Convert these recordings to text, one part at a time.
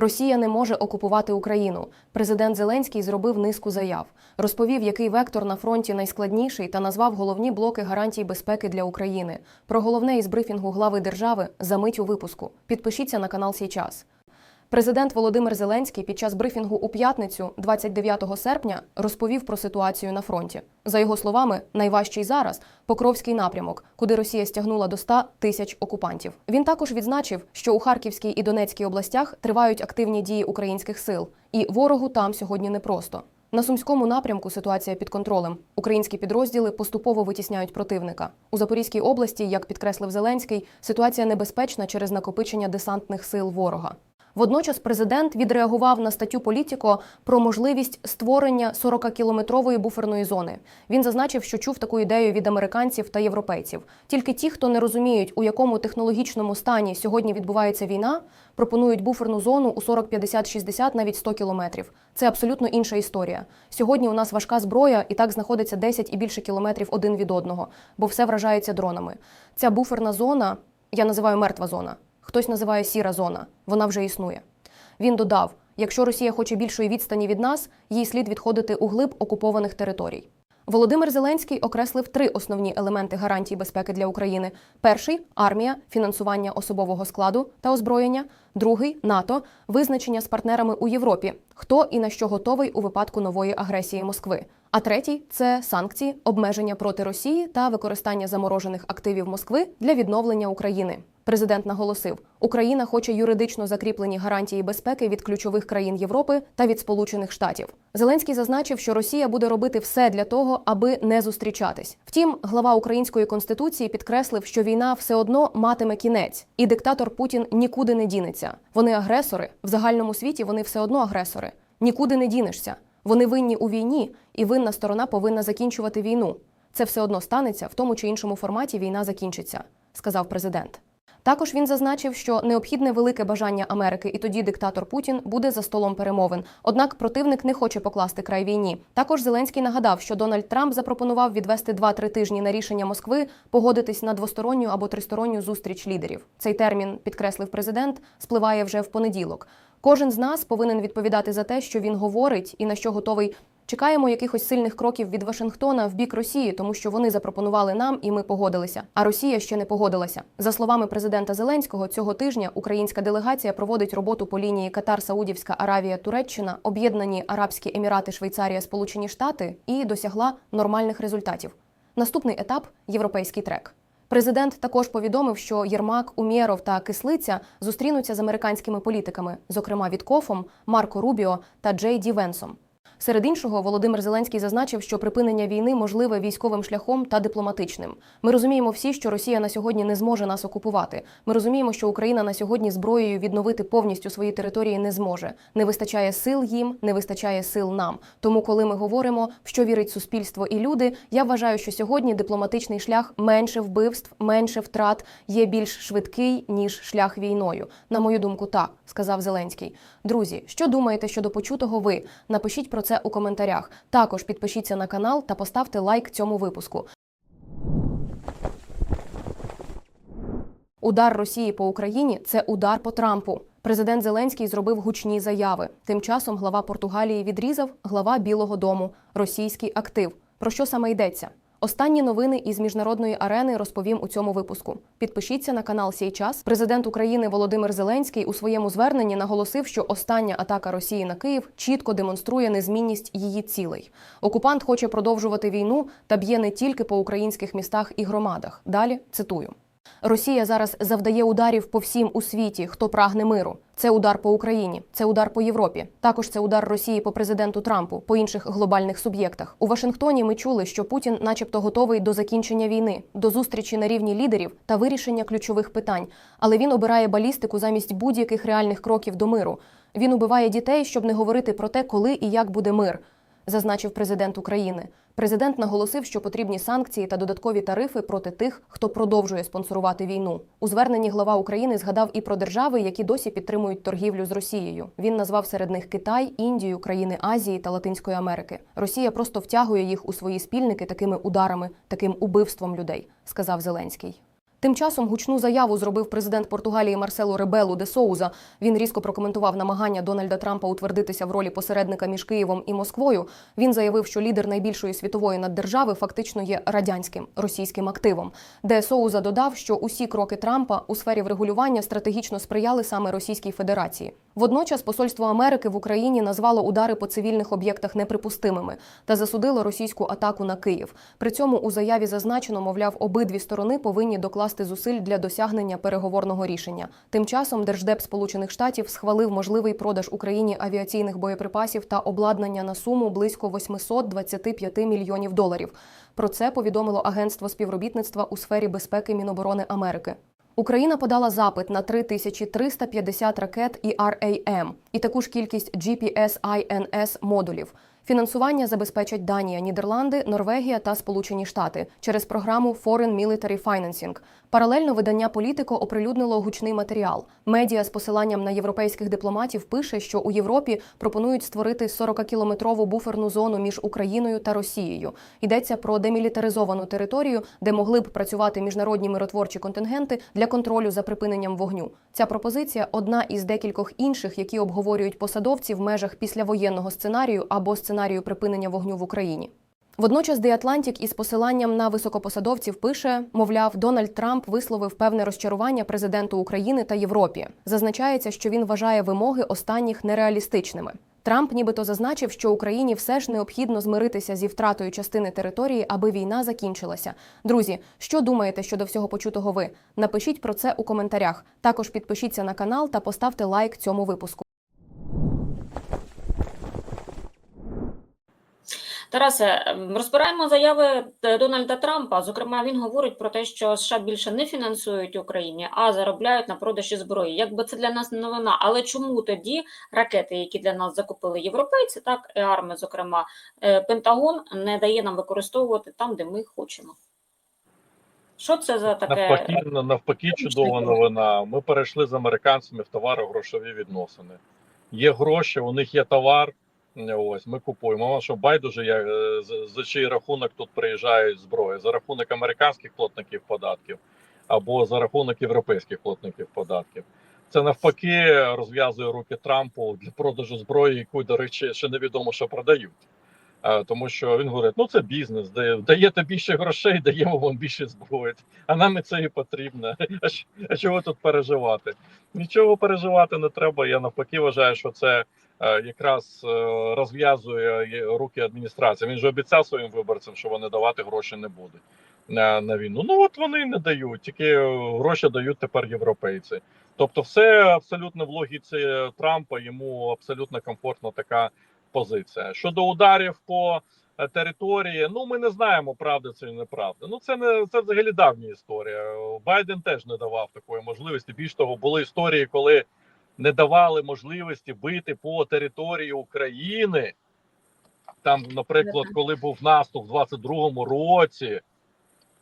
Росія не може окупувати Україну. Президент Зеленський зробив низку заяв, розповів, який вектор на фронті найскладніший, та назвав головні блоки гарантій безпеки для України. Про головне із брифінгу глави держави за мить у випуску. Підпишіться на канал «Сій час». Президент Володимир Зеленський під час брифінгу у п'ятницю, 29 серпня, розповів про ситуацію на фронті. За його словами, найважчий зараз Покровський напрямок, куди Росія стягнула до 100 тисяч окупантів. Він також відзначив, що у Харківській і Донецькій областях тривають активні дії українських сил, і ворогу там сьогодні непросто. На сумському напрямку ситуація під контролем. Українські підрозділи поступово витісняють противника. У Запорізькій області, як підкреслив Зеленський, ситуація небезпечна через накопичення десантних сил ворога. Водночас президент відреагував на статтю Політіко про можливість створення 40-кілометрової буферної зони. Він зазначив, що чув таку ідею від американців та європейців. Тільки ті, хто не розуміють, у якому технологічному стані сьогодні відбувається війна, пропонують буферну зону у 40, 50, 60, навіть 100 кілометрів. Це абсолютно інша історія. Сьогодні у нас важка зброя і так знаходиться 10 і більше кілометрів один від одного, бо все вражається дронами. Ця буферна зона, я називаю мертва зона. Хтось називає сіра зона. Вона вже існує. Він додав: якщо Росія хоче більшої відстані від нас, їй слід відходити у глиб окупованих територій. Володимир Зеленський окреслив три основні елементи гарантій безпеки для України: перший армія, фінансування особового складу та озброєння, другий НАТО, визначення з партнерами у Європі, хто і на що готовий у випадку нової агресії Москви. А третій це санкції, обмеження проти Росії та використання заморожених активів Москви для відновлення України. Президент наголосив, Україна хоче юридично закріплені гарантії безпеки від ключових країн Європи та від Сполучених Штатів. Зеленський зазначив, що Росія буде робити все для того, аби не зустрічатись. Втім, глава української конституції підкреслив, що війна все одно матиме кінець, і диктатор Путін нікуди не дінеться. Вони агресори в загальному світі. Вони все одно агресори. Нікуди не дінешся. Вони винні у війні, і винна сторона повинна закінчувати війну. Це все одно станеться в тому чи іншому форматі. Війна закінчиться, сказав президент. Також він зазначив, що необхідне велике бажання Америки, і тоді диктатор Путін буде за столом перемовин. Однак противник не хоче покласти край війні. Також Зеленський нагадав, що Дональд Трамп запропонував відвести 2-3 тижні на рішення Москви погодитись на двосторонню або тристоронню зустріч лідерів. Цей термін підкреслив президент, спливає вже в понеділок. Кожен з нас повинен відповідати за те, що він говорить, і на що готовий. Чекаємо якихось сильних кроків від Вашингтона в бік Росії, тому що вони запропонували нам, і ми погодилися. А Росія ще не погодилася. За словами президента Зеленського, цього тижня українська делегація проводить роботу по лінії Катар, Саудівська Аравія, Туреччина, Об'єднані Арабські Емірати, Швейцарія, Сполучені Штати і досягла нормальних результатів. Наступний етап європейський трек. Президент також повідомив, що Єрмак, Умєров та Кислиця зустрінуться з американськими політиками, зокрема Віткофом, Марко Рубіо та Джей Ді Венсом. Серед іншого, Володимир Зеленський зазначив, що припинення війни можливе військовим шляхом та дипломатичним. Ми розуміємо всі, що Росія на сьогодні не зможе нас окупувати. Ми розуміємо, що Україна на сьогодні зброєю відновити повністю свої території не зможе. Не вистачає сил їм, не вистачає сил нам. Тому, коли ми говоримо, в що вірить суспільство і люди, я вважаю, що сьогодні дипломатичний шлях менше вбивств, менше втрат є більш швидкий ніж шлях війною. На мою думку, так сказав Зеленський. Друзі, що думаєте щодо почутого ви? Напишіть про це у коментарях. Також підпишіться на канал та поставте лайк цьому випуску. Удар Росії по Україні це удар по Трампу. Президент Зеленський зробив гучні заяви. Тим часом глава Португалії відрізав глава Білого Дому російський актив. Про що саме йдеться? Останні новини із міжнародної арени розповім у цьому випуску. Підпишіться на канал «Сій час». Президент України Володимир Зеленський у своєму зверненні наголосив, що остання атака Росії на Київ чітко демонструє незмінність її цілей. Окупант хоче продовжувати війну та б'є не тільки по українських містах і громадах. Далі цитую. Росія зараз завдає ударів по всім у світі, хто прагне миру. Це удар по Україні, це удар по Європі. Також це удар Росії по президенту Трампу, по інших глобальних суб'єктах. У Вашингтоні ми чули, що Путін, начебто, готовий до закінчення війни, до зустрічі на рівні лідерів та вирішення ключових питань. Але він обирає балістику замість будь-яких реальних кроків до миру. Він убиває дітей, щоб не говорити про те, коли і як буде мир. Зазначив президент України. Президент наголосив, що потрібні санкції та додаткові тарифи проти тих, хто продовжує спонсорувати війну. У зверненні глава України згадав і про держави, які досі підтримують торгівлю з Росією. Він назвав серед них Китай, Індію, країни Азії та Латинської Америки. Росія просто втягує їх у свої спільники такими ударами, таким убивством людей, сказав Зеленський. Тим часом гучну заяву зробив президент Португалії Марсело Ребелу де Соуза. Він різко прокоментував намагання Дональда Трампа утвердитися в ролі посередника між Києвом і Москвою. Він заявив, що лідер найбільшої світової наддержави фактично є радянським російським активом. Де Соуза додав, що усі кроки Трампа у сфері врегулювання стратегічно сприяли саме Російській Федерації. Водночас посольство Америки в Україні назвало удари по цивільних об'єктах неприпустимими та засудило російську атаку на Київ. При цьому у заяві зазначено, мовляв, обидві сторони повинні докласти зусиль для досягнення переговорного рішення. Тим часом Держдеп Сполучених Штатів схвалив можливий продаж Україні авіаційних боєприпасів та обладнання на суму близько 825 мільйонів доларів. Про це повідомило Агентство співробітництва у сфері безпеки Міноборони Америки. Україна подала запит на 3350 ракет і RAM і таку ж кількість GPS-INS модулів. Фінансування забезпечать Данія, Нідерланди, Норвегія та Сполучені Штати через програму Foreign Military Financing. Паралельно видання Політико оприлюднило гучний матеріал. Медіа з посиланням на європейських дипломатів пише, що у Європі пропонують створити 40-кілометрову буферну зону між Україною та Росією. Йдеться про демілітаризовану територію, де могли б працювати міжнародні миротворчі контингенти для контролю за припиненням вогню. Ця пропозиція одна із декількох інших, які обговорюють посадовці в межах післявоєнного сценарію або сценарію припинення вогню в Україні. Водночас The Atlantic із посиланням на високопосадовців пише, мовляв, Дональд Трамп висловив певне розчарування президенту України та Європі. Зазначається, що він вважає вимоги останніх нереалістичними. Трамп нібито зазначив, що Україні все ж необхідно змиритися зі втратою частини території, аби війна закінчилася. Друзі, що думаєте щодо всього почутого ви? Напишіть про це у коментарях. Також підпишіться на канал та поставте лайк цьому випуску. Тарасе, ем, розбираємо заяви е, Дональда Трампа. Зокрема, він говорить про те, що США більше не фінансують Україні, а заробляють на продажі зброї. Якби це для нас не новина, але чому тоді ракети, які для нас закупили європейці, так і арми, зокрема, е, Пентагон не дає нам використовувати там, де ми хочемо? Що це за таке? Навпаки, навпаки, чудова новина. Ми перейшли з американцями в товаро-грошові відносини. Є гроші, у них є товар. Ось ми купуємо. Воно що байдуже, як е, за, чий рахунок тут приїжджають зброї за рахунок американських платників податків або за рахунок європейських платників податків. Це навпаки розв'язує руки Трампу для продажу зброї, яку, до речі, ще невідомо, що продають. Е, Тому що він говорить: ну це бізнес, де даєте більше грошей, даємо вам більше зброї. А нам і це і потрібно. А, чого тут переживати? Нічого переживати не треба. Я навпаки вважаю, що це якраз е, розв'язує руки адміністрації. Він же обіцяв своїм виборцям, що вони давати гроші не будуть на, на війну. Ну от вони не дають, тільки е, гроші дають тепер європейці. Тобто, все абсолютно в логіці Трампа, йому абсолютно комфортна така позиція. Щодо ударів по е, території, ну ми не знаємо, правда це неправда. Ну це не це взагалі давня історія. Байден теж не давав такої можливості. Більш того, були історії, коли не давали можливості бити по території України. Там, наприклад, коли був наступ в 22-му році.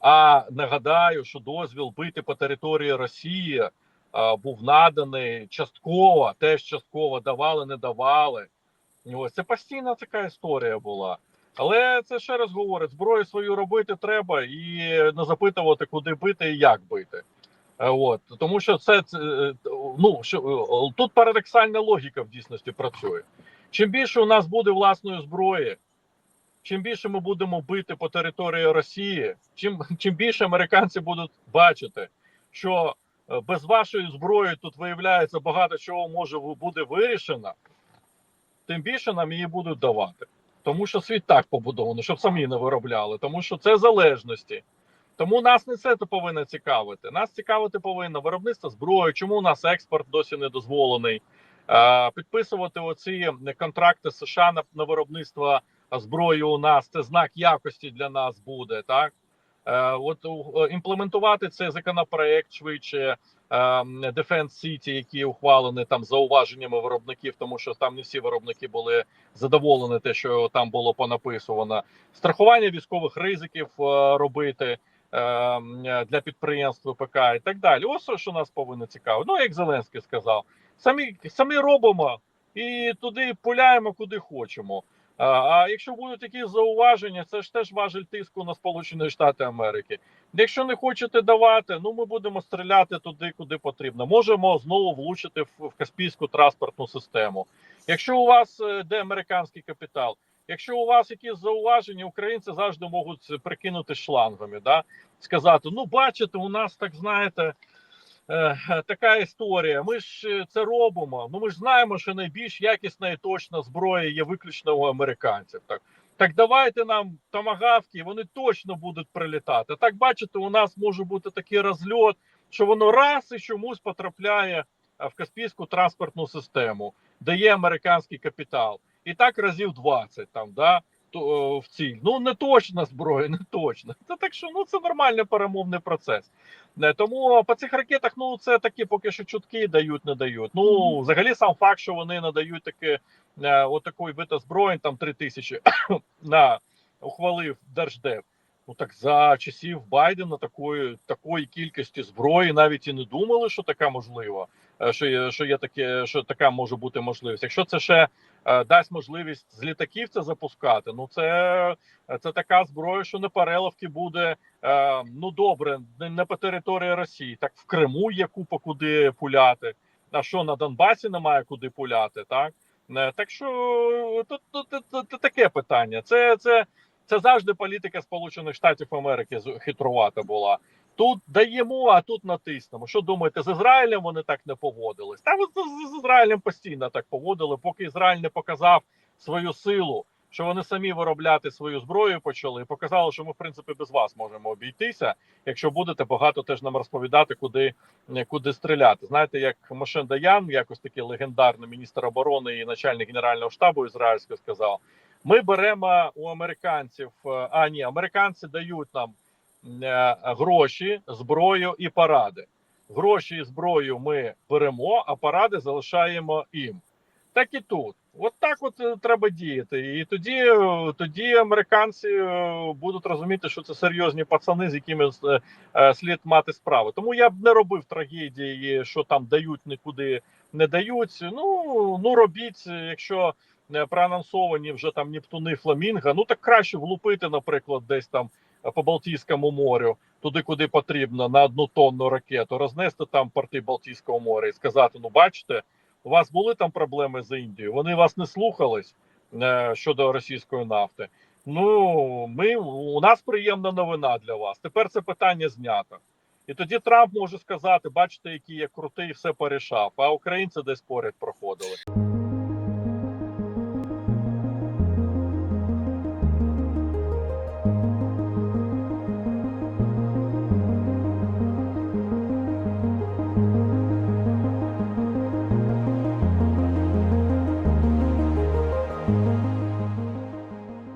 А нагадаю, що дозвіл бити по території Росії а, був наданий частково, теж частково давали, не давали. І Ось це постійна така історія була. Але це ще раз говорить: зброю свою робити треба і не запитувати, куди бити і як бити. Е, От тому, що це, це е, ну що е, тут парадоксальна логіка в дійсності працює. Чим більше у нас буде власної зброї, чим більше ми будемо бити по території Росії, чим чим більше американці будуть бачити, що е, без вашої зброї тут виявляється багато чого може буде вирішено, тим більше нам її будуть давати. Тому що світ так побудований, щоб самі не виробляли, тому що це залежності. Тому нас не це повинно цікавити. Нас цікавити повинно виробництво зброї, чому у нас експорт досі не дозволений. Е, підписувати оці контракти США на, на виробництво зброї у нас це знак якості для нас буде. Так е, от імплементувати цей законопроект швидше. е, Defense City, які ухвалені там зауваженнями виробників, тому що там не всі виробники були задоволені, те, що там було понаписувано. Страхування військових ризиків е, робити е, для підприємств ВПК і так далі. Ось що нас повинно цікавити. Ну як Зеленський сказав, самі самі робимо і туди пуляємо куди хочемо. А, якщо будуть якісь зауваження, це ж теж важель тиску на Сполучені Штати Америки. Якщо не хочете давати, ну ми будемо стріляти туди, куди потрібно. Можемо знову влучити в, в Каспійську транспортну систему. Якщо у вас е, де американський капітал, якщо у вас якісь зауваження, українці завжди можуть прикинути шлангами, да? сказати: ну, бачите, у нас так знаєте. е, Така історія. Ми ж е, це робимо. Ну ми ж знаємо, що найбільш якісна і точна зброя є виключно у американців. Так так давайте нам томагавки, вони точно будуть прилітати. Так бачите, у нас може бути такий розльот, що воно раз і чомусь потрапляє в Каспійську транспортну систему, де є американський капітал. І так разів 20 там, да, то, в ціль. Ну не точна зброя, не точна. Це так що ну це нормальний перемовний процес. Не, Тому по цих ракетах, ну це такі поки що чутки дають, не дають. Ну, взагалі, сам факт, що вони надають таке, е, отакий вид озброєнь, там 3 тисячі на ухвалив Держдеп. Ну так за часів Байдена такої такої кількості зброї навіть і не думали, що така можлива, е, що є, що є таке, що така може бути можливість. Якщо це ще е, дасть можливість з літаків це запускати, ну це, це така зброя, що на переливки буде е, ну добре, не, по території Росії. Так в Криму є купа куди пуляти. А що на Донбасі немає куди пуляти, так? Е, Так що тут, тут, тут, тут, таке питання. Це, це, це завжди політика Сполучених Штатів Америки хитрувата була. Тут даємо, а тут натиснемо. Що думаєте, з Ізраїлем вони так не поводились? Та з, Ізраїлем постійно так поводили, поки Ізраїль не показав свою силу, що вони самі виробляти свою зброю почали, і показали, що ми в принципі без вас можемо обійтися, якщо будете багато теж нам розповідати, куди, куди стріляти. Знаєте, як Мошен Даян, якось такий легендарний міністр оборони і начальник генерального штабу ізраїльського сказав: ми беремо у американців, е, а ні, американці дають нам гроші, зброю і паради. Гроші і зброю ми беремо, а паради залишаємо їм. Так і тут. От так от е, треба діяти. І тоді, е, тоді американці е, будуть розуміти, що це серйозні пацани, з якими е, е, слід мати справу. Тому я б не робив трагедії, що там дають нікуди не дають. Ну ну робіть, якщо е, проанонсовані вже там Нептуни Фламінго, ну так краще влупити, наприклад, десь там е, по Балтійському морю, туди, куди потрібно, на одну тонну ракету, рознести там порти Балтійського моря і сказати: ну бачите, у вас були там проблеми з Індією, вони вас не слухались е, щодо російської нафти. Ну, ми у нас приємна новина для вас. Тепер це питання знято. І тоді Трамп може сказати: бачите, який я крутий, все порішав, а українці десь поряд проходили.